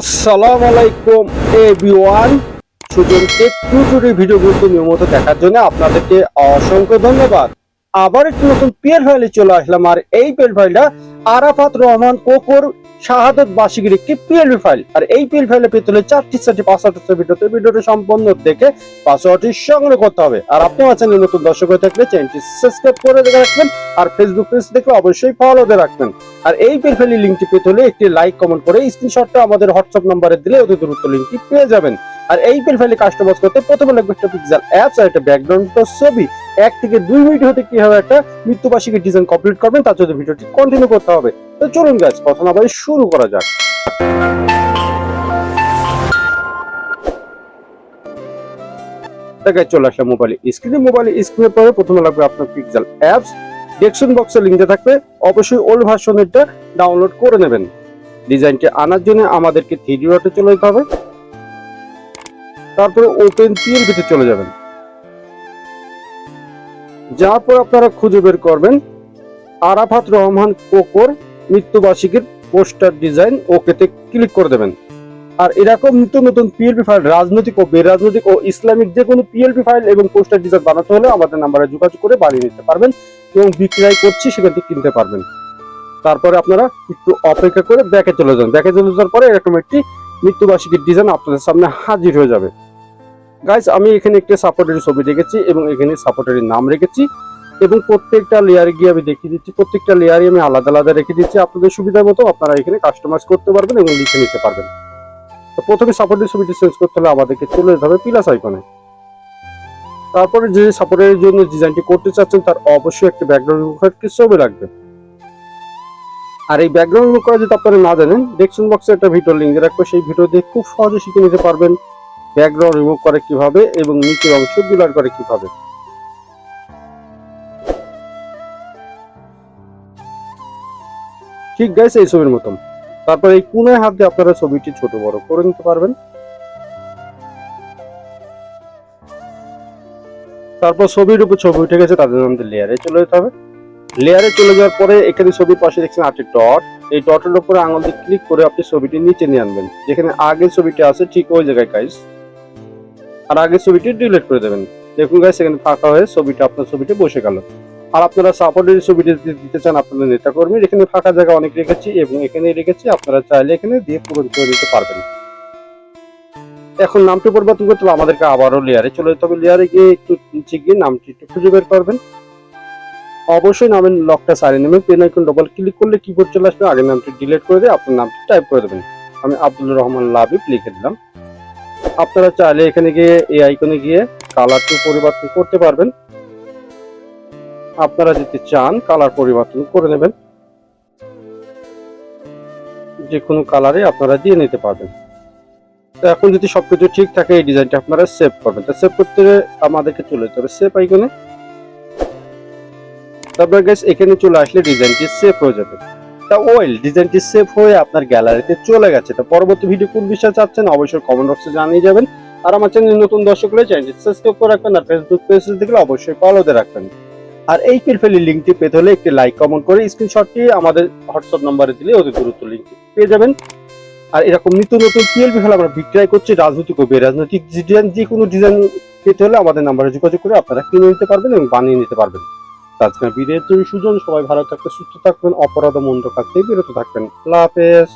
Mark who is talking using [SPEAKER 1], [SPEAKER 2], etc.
[SPEAKER 1] আসসালামু আলাইকুম everyone Sujan take tutorial ভিডিওগুলো নিয়মিত দেখার জন্য আপনাদেরকে অসংখ্য ধন্যবাদ। আবার একটি নতুন পিএল ফাইলে চলে আসলাম, আর এই পিএল ফাইলটা আরাফাত রহমান কোকর শাহাদত বাসিকের একটি পিএলবি ফাইল আর এই পিএল ফাইলে পেতে হলে চারটি চারটি পাসওয়ার্ড আছে ভিডিওতে ভিডিওটি সম্পূর্ণ দেখে পাসওয়ার্ডটি সংগ্রহ করতে হবে। আর আপনি আমার চ্যানেলে নতুন দর্শক হয়ে থাকলে চ্যানেলটি সাবস্ক্রাইব করে রাখবেন, আর ফেসবুক পেজ দেখলে অবশ্যই ফলো দিয়ে রাখবেন। আর এই পেলফেলি লিঙ্কটি পেতে হলে একটি লাইক কমেন্ট করে স্ক্রিনশটটা আমাদের হোয়াটসঅ্যাপ নাম্বারে দিলে অতি দ্রুত লিঙ্কটি পেয়ে যাবেন। আর এই পেলফেলি কাস্টমাইজ করতে প্রথমে লাগবে একটা পিক্সেল অ্যাপস আর একটা ব্যাকগ্রাউন্ড ছবি। এক থেকে দুই মিনিট হতে কি হবে? একটা মৃত্যুবার্ষিকী ডিজাইন কমপ্লিট করবেন, তার জন্য ভিডিওটি কন্টিনিউ করতে হবে। তো চলুন গাছ কথা না শুরু করা যাক। দেখায় চলে আসলাম মোবাইলে স্ক্রিনে মোবাইলে স্ক্রিনের পরে প্রথমে লাগবে আপনার পিক্সেল অ্যাপস ডেস্কশন বক্সের লিঙ্কে থাকবে অবশ্যই ওল্ড ভার্সনেরটা ডাউনলোড করে নেবেন। ডিজাইনটি আনার জন্য আমাদেরকে থ্রি ডটে চলে যেতে হবে। তারপরে ওপেন পিএলপিতে চলে যাবেন। যাওয়ার পর আপনারা খুঁজে বের করবেন আরাফাত রহমান কোকর মৃত্যুবার্ষিকীর পোস্টার ডিজাইন ওকেতে ক্লিক করে দেবেন। আর এরকম নতুন নতুন পিএলপি ফাইল রাজনৈতিক ও বেরাজনৈতিক ও ইসলামিক যে কোনো পিএলপি ফাইল এবং পোস্টার ডিজাইন বানাতে হলে আমাদের নাম্বারে যোগাযোগ করে বানিয়ে নিতে পারবেন এবং বিক্রয় করছি, সেখান থেকে কিনতে পারবেন। তারপরে আপনারা একটু অপেক্ষা করে ব্যাকে চলে যান। ব্যাকে চলে যাওয়ার পরে এরকম একটি মৃত্যুবার্ষিকীর ডিজাইন আপনাদের সামনে হাজির হয়ে যাবে। গাইজ আমি এখানে একটি সাপোর্টের ছবি রেখেছি এবং এখানে সাপোর্টের নাম রেখেছি এবং প্রত্যেকটা লেয়ারে গিয়ে আমি দেখিয়ে দিচ্ছি। প্রত্যেকটা লেয়ারে আমি আলাদা আলাদা রেখে দিচ্ছি। আপনাদের সুবিধা মতো আপনারা এখানে কাস্টমাইজ করতে পারবেন এবং লিখে নিতে পারবেন। তো প্রথমে সাপোর্টের ছবিটি চেঞ্জ করতে হলে আমাদেরকে চলে যেতে হবে প্লাস আইকনে তারপরে যে সাপোর্টের জন্য ডিজাইনটি করতে চাচ্ছেন, তার অবশ্যই একটা ব্যাকগ্রাউন্ড ছবি লাগবে আর এই ব্যাকগ্রাউন্ড রিমুভ করা যদি আপনারা না জানেন ডেসক্রিপশন বক্সে একটা ভিডিও লিঙ্ক রাখব। সেই ভিডিও দিয়ে খুব সহজে শিখে নিতে পারবেন ব্যাকগ্রাউন্ড রিমুভ করে কীভাবে এবং নিচের অংশ ব্লার করে কীভাবে। ঠিক গাইছে এই ছবির মতন। তারপর এই কোনায় হাত দিয়ে আপনারা ছবিটি ছোট বড় করে নিতে পারবেন। তারপর ছবির উপর ছবি উঠে গেছে তাদের আমাদের লেয়ারে চলে যেতে হবে। লেয়ারে চলে যাওয়ার পরে এখানে ছবির পাশে দেখছেন আটটি ডট এই ডটের উপরে আঙুল দিয়ে ক্লিক করে আপনি ছবিটি নিচে নিয়ে আনবেন। যেখানে আগের ছবিটি আছে, ঠিক ওই জায়গায় গাইস আর আগের ছবিটি ডিলিট করে দেবেন। দেখুন গাইস এখানে ফাঁকা হয়ে ছবিটা, আপনার ছবিটি বসে গেল। আর আপনারা সাপোর্টের যদি দিতে চান আপনাদের নেতা কর্মী এখানে ফাঁকা জায়গা অনেক রেখেছি এবং এখানে রেখেছি, আপনারা চাইলে এখানে দিয়ে পূরণ করে দিতে পারবেন। এখন নামটি পরিবর্তন করতে হলে আমাদেরকে আবারও লেয়ারে চলে যেতে হবে। লেয়ারে গিয়ে একটু নিচে গিয়ে নামটি একটু খুঁজে বের করবেন। অবশ্যই নামের লকটা সারিয়ে নেবেন পেন আইকন ডবল ক্লিক করলে কিবোর্ড চলে আসবে আগের নামটি ডিলিট করে দিয়ে আপনার নামটি টাইপ করে দেবেন। আমি আব্দুল রহমান লাবিব লিখে দিলাম। আপনারা চাইলে এখানে গিয়ে এই আইকনে গিয়ে কালারটি পরিবর্তন করতে পারবেন। আপনারা যদি চান কালার পরিবর্তন করে নেবেন। যে কোনো কালারে আপনারা দিয়ে নিতে পারবেন। তো এখন যদি সবকিছু ঠিক থাকে, এই ডিজাইনটা আপনারা সেভ করবেন। তো সেভ করতে আমাদেরকে চলে যেতে হবে সেভ আইকনে তারপর গ্যাস এখানে চলে আসলে ডিজাইনটি সেভ হয়ে যাবে। তা ওয়েল ডিজাইনটি সেভ হয়ে আপনার গ্যালারিতে চলে গেছে। তো পরবর্তী ভিডিও কোন বিষয়ে চাচ্ছেন, অবশ্যই কমেন্ট বক্সে জানিয়ে যাবেন। আর আমার চ্যানেল নতুন দর্শক হলে চ্যানেলটি সাবস্ক্রাইব করে রাখবেন। আর ফেসবুক পেজ দেখলে অবশ্যই ফলোতে রাখবেন। আর এই পিলফেলি লিঙ্কটি পেতে হলে একটি লাইক কমেন্ট করে স্ক্রিনশটটি আমাদের হোয়াটসঅ্যাপ নাম্বারে দিলে অতি দ্রুত লিঙ্কটি পেয়ে যাবেন। আর এরকম নিত্য নতুন পিএলপি ফেলে আমরা বিক্রয় করছি, রাজনৈতিক ও বেরাজনৈতিক ডিজাইন যে কোনো ডিজাইন পেতে হলে আমাদের নাম্বারে যোগাযোগ করে আপনারা কিনে নিতে পারবেন এবং বানিয়ে নিতে পারবেন। আজকের ভিডিওর জন্য সুজন, সবাই ভালো থাকবেন, সুস্থ থাকবেন অপরাধ মন্দ কাজ থেকে বিরত থাকবেন। আল্লাহ হাফেজ।